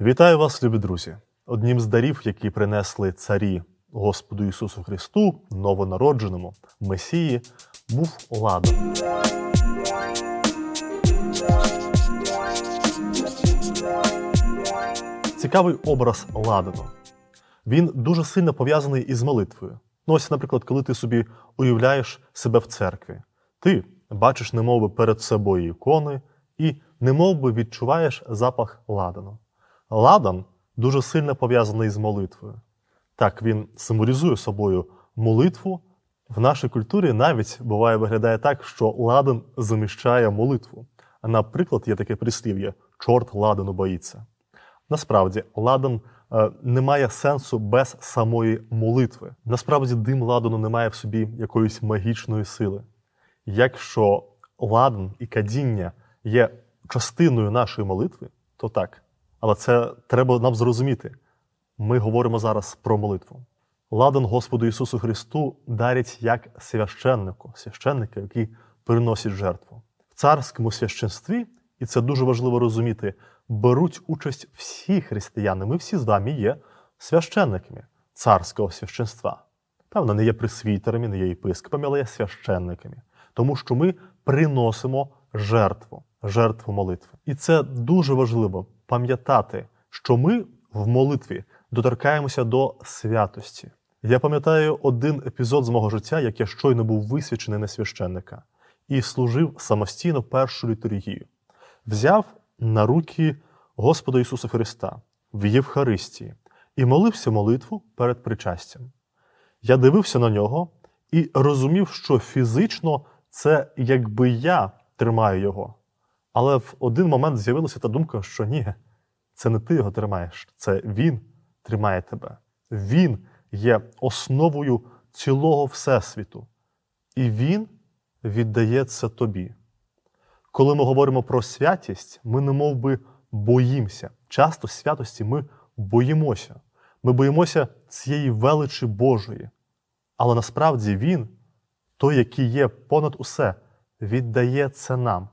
Вітаю вас, любі друзі! Одним з дарів, які принесли царі Господу Ісусу Христу, новонародженому Месії, був ладан. Цікавий образ ладану. Він дуже сильно пов'язаний із молитвою. Ну, ось, наприклад, коли ти собі уявляєш себе в церкві, ти бачиш немовби перед собою ікони і немовби відчуваєш запах ладану. Ладан дуже сильно пов'язаний з молитвою. Так, він символізує собою молитву. В нашій культурі навіть буває виглядає так, що ладан заміщає молитву. А наприклад, є таке прислів'я чорт ладану боїться. Насправді, ладан е, не має сенсу без самої молитви. Насправді, дим ладану не має в собі якоїсь магічної сили. Якщо ладан і кадіння є частиною нашої молитви, то так. Але це треба нам зрозуміти. Ми говоримо зараз про молитву. Ладан Господу Ісусу Христу дарять як священнику, священника, який приносить жертву. В царському священстві, і це дуже важливо розуміти, беруть участь всі християни. Ми всі з вами є священниками царського священства. Певно, не є присвітерами, не є єпископами, але є священниками. Тому що ми приносимо жертву, жертву молитви. І це дуже важливо пам'ятати, що ми в молитві доторкаємося до святості. Я пам'ятаю один епізод з мого життя, як я щойно був висвячений на священника і служив самостійно першу літургію. Взяв на руки Господа Ісуса Христа в Євхаристії і молився молитву перед причастям. Я дивився на нього і розумів, що фізично це якби я тримаю його. Але в один момент з'явилася та думка, що ні, це не ти його тримаєш, це він тримає тебе. Він є основою цілого Всесвіту. І він віддає це тобі. Коли ми говоримо про святість, ми не мов би боїмося. Часто святості ми боїмося. Ми боїмося цієї величі Божої. Але насправді Він, той, який є понад усе, віддає це нам.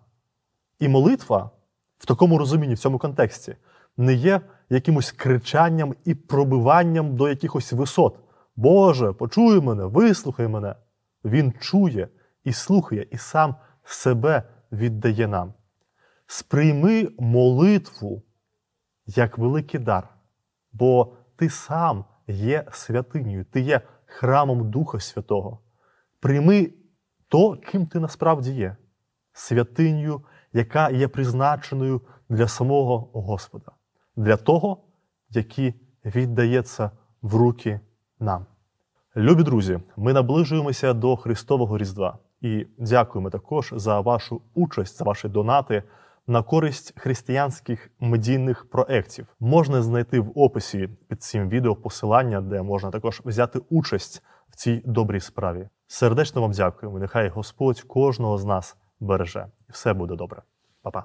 І молитва в такому розумінні, в цьому контексті, не є якимось кричанням і пробиванням до якихось висот. Боже, почуй мене, вислухай мене. Він чує і слухає, і сам себе віддає нам. Сприйми молитву як великий дар, бо ти сам є святинею, ти є храмом Духа Святого. Прийми то, ким ти насправді є, святиню, яка є призначеною для самого Господа, для того, який віддається в руки нам. Любі друзі, ми наближуємося до Христового Різдва і дякуємо також за вашу участь, за ваші донати на користь християнських медійних проєктів. Можна знайти в описі під цим відео посилання, де можна також взяти участь в цій добрій справі. Сердечно вам дякуємо. Нехай Господь кожного з нас береже, і все буде добре. Па-па.